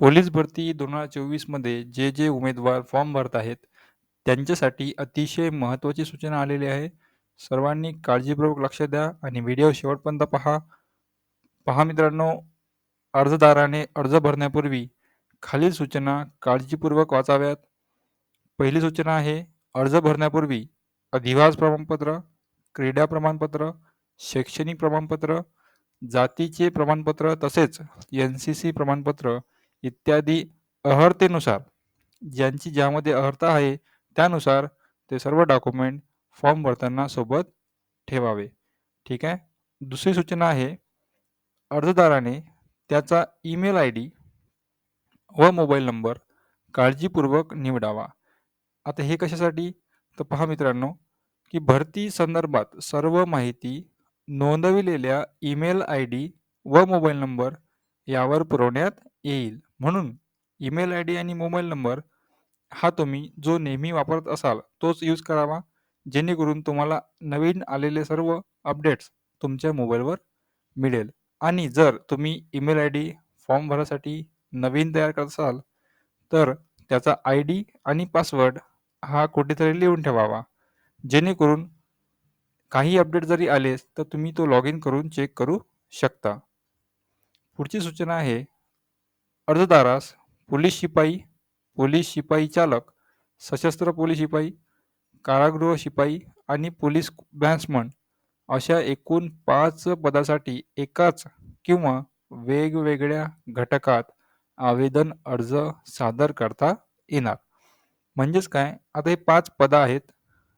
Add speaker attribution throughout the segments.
Speaker 1: Police भरती दोन हजार चोवीसमध्ये जे जे उमेदवार फॉर्म भरत आहेत त्यांच्यासाठी अतिशय महत्त्वाची सूचना आलेली आहे. सर्वांनी काळजीपूर्वक लक्ष द्या आणि व्हिडिओ शेवटपर्यंत पहा. पहा मित्रांनो अर्जदाराने अर्ज भरण्यापूर्वी खालील सूचना काळजीपूर्वक वाचाव्यात. पहिली सूचना आहे अर्ज भरण्यापूर्वी अधिवास प्रमाणपत्र क्रीडा प्रमाणपत्र शैक्षणिक प्रमाणपत्र जातीचे प्रमाणपत्र तसेच एन सी सी प्रमाणपत्र इत्यादी अर्हतेनुसार ज्यांची ज्यामध्ये अर्हता आहे त्यानुसार ते सर्व डॉक्युमेंट फॉर्म भरताना सोबत ठेवावे. ठीक आहे? दुसरी सूचना आहे अर्जदाराने त्याचा ईमेल आय डी व मोबाईल नंबर काळजीपूर्वक निवडावा. आता हे कशासाठी? तर पहा मित्रांनो की भरती संदर्भात सर्व माहिती नोंदविलेल्या ईमेल आय डी व मोबाईल नंबर यावर पुरवण्यात येईल. म्हणून ईमेल आय डी आणि मोबाईल नंबर हा तुम्ही जो नेहमी वापरत असाल तोच यूज करावा जेणेकरून तुम्हाला नवीन आलेले सर्व अपडेट्स तुमच्या मोबाईलवर मिळेल. आणि जर तुम्ही ईमेल आय डी फॉर्म भरासाठी नवीन तयार करत असाल तर त्याचा आय डी आणि पासवर्ड हा कुठेतरी लिहून ठेवावा. जेणेकरून काही अपडेट जरी आलेस तर तुम्ही तो लॉग इन करून चेक करू शकता. पुढची सूचना आहे अर्जदारास पोलीस शिपाई पोलीस शिपाई चालक सशस्त्र पोलीस शिपाई कारागृह शिपाई आणि पोलीस बॅन्समन अशा एकूण पाच पदासाठी एकाच किंवा वेगवेगळ्या घटकात आवेदन अर्ज सादर करता येणार. म्हणजेच काय? आता हे पाच पदं आहेत.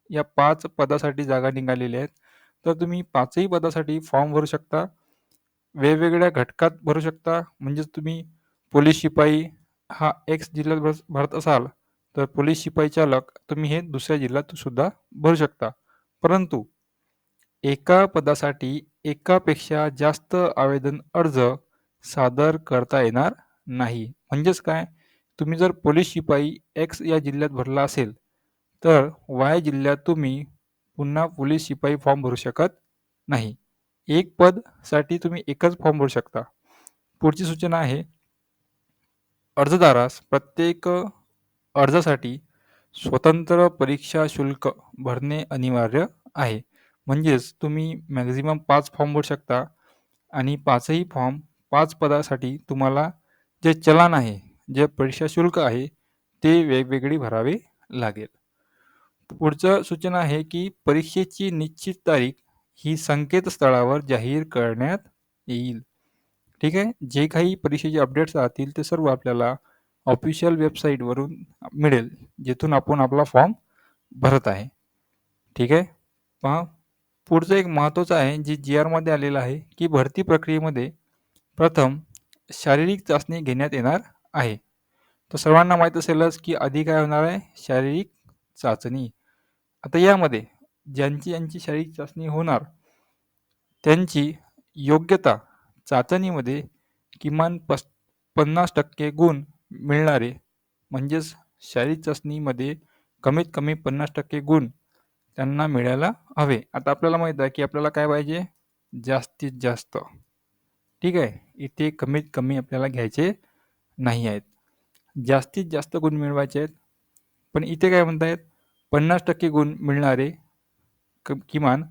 Speaker 1: या पाच पदासाठी जागा निघालेल्या आहेत. तर तुम्ही पाचही पदासाठी फॉर्म भरू शकता. वेगवेगळ्या घटकात भरू शकता. म्हणजेच तुम्ही पोलीस शिपाई हा एक्स जिल्ह्यात भर भरत असाल तर पोलीस शिपाई चालक तुम्ही हे दुसऱ्या जिल्ह्यात सुद्धा भरू शकता. परंतु एका पदासाठी एकापेक्षा जास्त आवेदन अर्ज सादर करता येणार नाही. म्हणजेच काय? तुम्ही जर पोलीस शिपाई एक्स या जिल्ह्यात भरला असेल तर वाय जिल्ह्यात तुम्ही पुन्हा पोलीस शिपाई फॉर्म भरू शकत नाही. एक पदसाठी तुम्ही एकच फॉर्म भरू शकता. पुढची सूचना आहे अर्जदारास प्रत्येक अर्जासाठी स्वतंत्र परीक्षा शुल्क भरणे अनिवार्य आहे. म्हणजेच तुम्ही मॅक्झिमम पाच फॉर्म भरू शकता आणि पाचही फॉर्म पाच पदासाठी तुम्हाला जे चलान आहे जे परीक्षा शुल्क आहे ते वेगवेगळी भरावे लागेल. पुढचं सूचना आहे की परीक्षेची निश्चित तारीख ही संकेतस्थळावर जाहीर करण्यात येईल. ठीक आहे? जे काही परीक्षेचे अपडेट्स राहतील ते सर्व आपल्याला ऑफिशियल वेबसाईटवरून मिळेल जिथून आपण आपला फॉर्म भरत आहे. ठीक आहे? पहा पुढचं एक महत्त्वाचं आहे जे जी आरमध्ये आलेलं आहे की भरती प्रक्रियेमध्ये प्रथम शारीरिक चाचणी घेण्यात येणार आहे. तर सर्वांना माहीत असेलच की आधी काय होणार आहे? शारीरिक चाचणी. आता यामध्ये ज्यांची यांची शारीरिक चाचणी होणार त्यांची योग्यता चाचणीमध्ये किमान पस पन्नास टक्के गुण मिळणारे म्हणजेच शारीरिक चाचणीमध्ये कमीत कमी पन्नास टक्के गुण त्यांना मिळायला हवे. आता आपल्याला माहीत आहे की आपल्याला काय पाहिजे? जास्तीत जास्त. ठीक आहे? इथे कमीत कमी आपल्याला घ्यायचे नाही आहेत. जास्तीत जास्त गुण मिळवायचे आहेत. पण इथे काय म्हणतायत? पन्नास टक्के गुण मिळणारे क किमान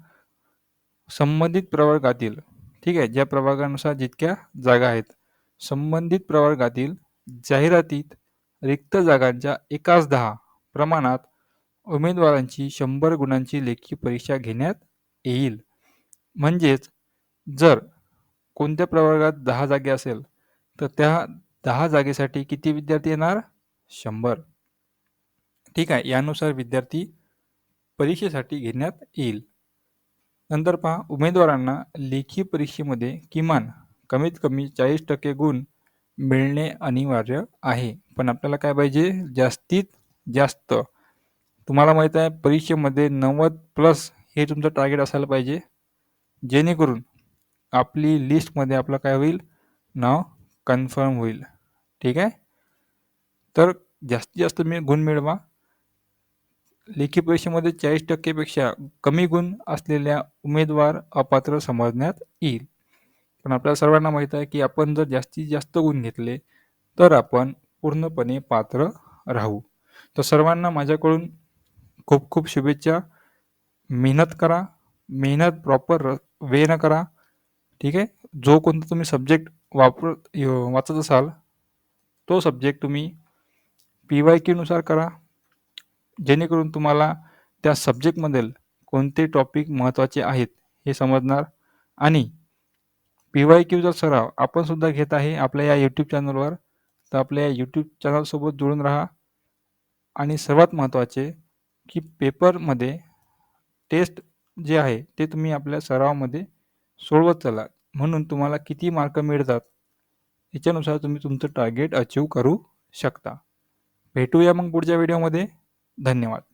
Speaker 1: संबंधित प्रवर्गातील ठीक आहे. ज्या प्रभागानुसार जितक्या जागा आहेत संबंधित प्रवर्गातील जाहिरातीत रिक्त जागांच्या एकाच दहा प्रमाणात उमेदवारांची शंभर गुणांची लेखी परीक्षा घेण्यात येईल. म्हणजेच जर कोणत्या प्रवर्गात दहा जागे असेल तर त्या दहा जागेसाठी किती विद्यार्थी येणार? शंभर. ठीक आहे. यानुसार विद्यार्थी परीक्षेसाठी घेण्यात येईल. नंतर पहा उमेदवारांना लेखी परीक्षेमध्ये किमान कमीत कमी चाळीस टक्के गुण मिळणे अनिवार्य आहे. पण आपल्याला काय पाहिजे? जास्तीत जास्त. तुम्हाला माहीत आहे परीक्षेमध्ये नव्वद प्लस हे तुमचं टार्गेट असायला पाहिजे. जेणेकरून आपली लिस्टमध्ये आपलं काय होईल? नाव कन्फर्म होईल. ठीक आहे? तर जास्तीत जास्त मी गुण मिळवा. लेखी परीक्षेमध्ये चाळीस टक्केपेक्षा कमी गुण असलेल्या उमेदवार अपात्र समजण्यात येईल. पण आपल्या सर्वांना माहीत आहे की आपण जर जास्तीत जास्त गुण घेतले तर आपण पूर्णपणे पात्र राहू. तर सर्वांना माझ्याकडून खूप खूप शुभेच्छा. मेहनत करा. मेहनत प्रॉपर वेनं करा. ठीक आहे? जो कोणता तुम्ही सब्जेक्ट वापरत वाचत असाल तो सब्जेक्ट तुम्ही पी वाय क्यूनुसार करा. जेणेकरून तुम्हाला त्या सब्जेक्टमधील कोणते टॉपिक महत्त्वाचे आहेत हे समजणार? आणि पी वाय क्यूचा सराव आपण सुद्धा घेत आहे आपल्या या यूट्यूब चॅनलवर तर आपल्या या यूट्यूब चॅनलसोबत जुळून राहा. आणि सर्वात महत्त्वाचे की पेपरमध्ये टेस्ट जे आहे ते तुम्ही आपल्या सरावामध्ये सोडवत चला. म्हणून तुम्हाला किती मार्क मिळतात याच्यानुसार तुम्ही तुमचं टार्गेट अचीव करू शकता. भेटूया मग पुढच्या व्हिडिओमध्ये धन्यवाद.